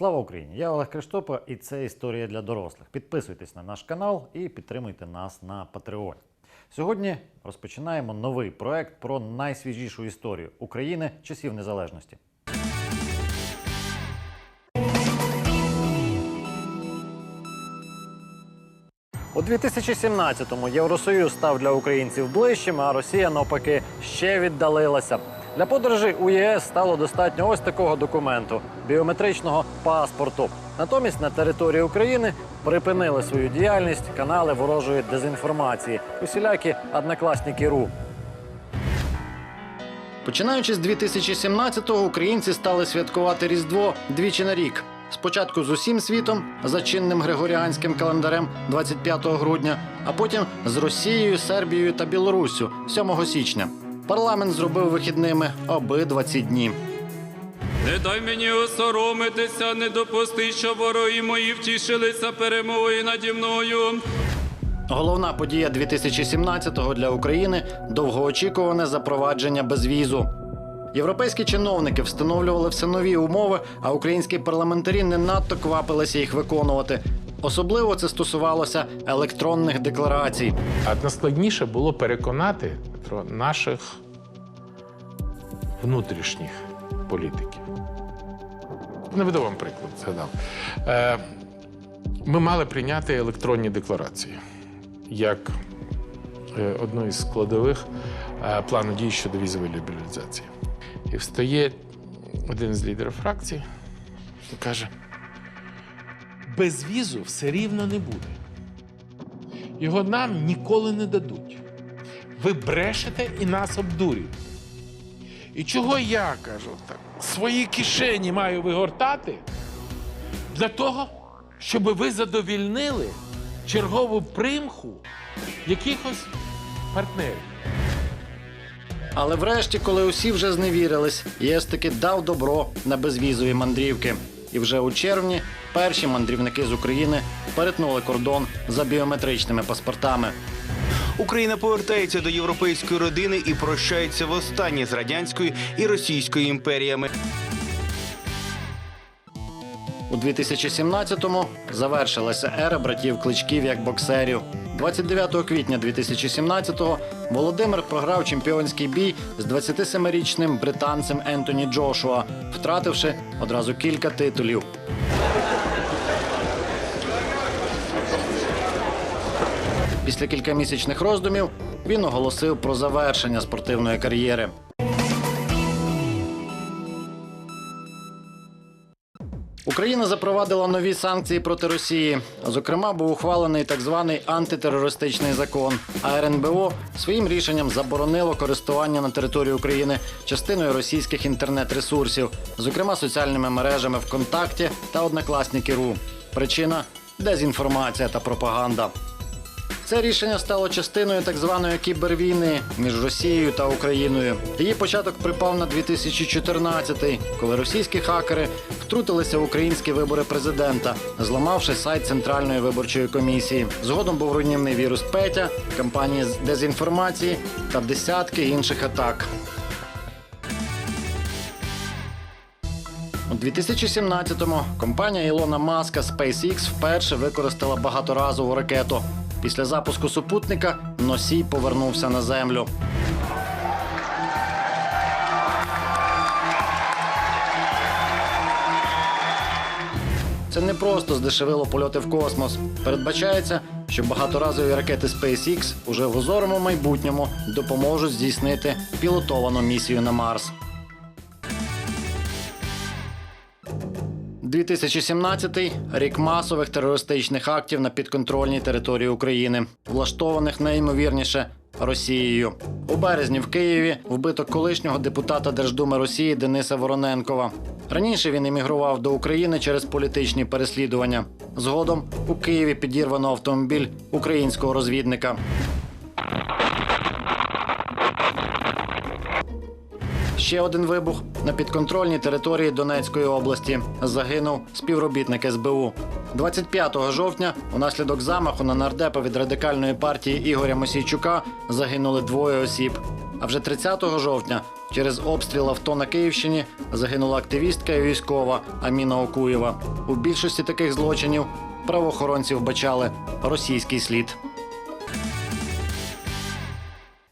Слава Україні! Я Олег Криштопа, і це історія для дорослих. Підписуйтесь на наш канал і підтримуйте нас на Патреоні. Сьогодні розпочинаємо новий проект про найсвіжішу історію України часів незалежності. У 2017-му Євросоюз став для українців ближчим, а Росія навпаки ще віддалилася. Для подорожей у ЄС стало достатньо ось такого документу біометричного паспорту. Натомість на території України припинили свою діяльність канали ворожої дезінформації, усілякі однокласники РУ. Починаючи з 2017-го, українці стали святкувати Різдво двічі на рік. Спочатку з усім світом за чинним григоріанським календарем 25 грудня, а потім з Росією, Сербією та Білоруссю 7 січня. Парламент зробив вихідними обидва ці дні. Не дай мені осоромитися, не допусти, щоб вороги мої втішилися перемогою наді мною. Головна подія 2017-го для України довгоочікуване запровадження безвізу. Європейські чиновники встановлювали все нові умови, а українські парламентарі не надто квапилися їх виконувати. Особливо це стосувалося електронних декларацій. А найскладніше було переконати Петро, наших внутрішніх політиків. Наведу вам приклад, згадав. Е, ми мали прийняти електронні декларації як е, одну із складових е, плану дій щодо візової лібералізації. І встає один з лідерів фракції і каже: без візу все рівно не буде. Його нам ніколи не дадуть. Ви брешете і нас обдурюєте. І чого я кажу так? Свої кишені маю вигортати для того, щоб ви задовільнили чергову примху якихось партнерів. Але врешті, коли усі вже зневірились, ЄС таки дав добро на безвізові мандрівки. І вже у червні перші мандрівники з України перетнули кордон за біометричними паспортами. Україна повертається до європейської родини і прощається востаннє з радянською і російською імперіями. У 2017-му завершилася ера братів кличків як боксерів. 29 квітня 2017-го Володимир програв чемпіонський бій з 27-річним британцем Ентоні Джошуа, втративши одразу кілька титулів. Після кількамісячних роздумів він оголосив про завершення спортивної кар'єри. Україна запровадила нові санкції проти Росії. Зокрема, був ухвалений так званий антитерористичний закон. А РНБО своїм рішенням заборонило користування на території України частиною російських інтернет-ресурсів, зокрема соціальними мережами ВКонтакті та Однокласники.ру. Причина дезінформація та пропаганда. Це рішення стало частиною так званої кібервійни між Росією та Україною. Її початок припав на 2014-й, коли російські хакери втрутилися в українські вибори президента, зламавши сайт Центральної виборчої комісії. Згодом був руйнівний вірус Петя, кампанії з дезінформації та десятки інших атак. У 2017-му компанія Ілона Маска SpaceX вперше використала багаторазову ракету. Після запуску супутника носій повернувся на землю. Це не просто здешевило польоти в космос. Передбачається, що багаторазові ракети SpaceX уже в узорому майбутньому допоможуть здійснити пілотовану місію на Марс. 2017 – рік масових терористичних актів на підконтрольній території України, влаштованих найімовірніше Росією. У березні в Києві вбито колишнього депутата Держдуми Росії Дениса Вороненкова. Раніше він емігрував до України через політичні переслідування. Згодом у Києві підірвано автомобіль українського розвідника. Ще один вибух на підконтрольній території Донецької області. Загинув співробітник СБУ. 25 жовтня, унаслідок замаху на нардепа від радикальної партії Ігоря Мосійчука, загинули двоє осіб. А вже 30 жовтня Через обстріл авто на Київщині загинула активістка і військова Аміна Окуєва. У більшості таких злочинів правоохоронці вбачали російський слід.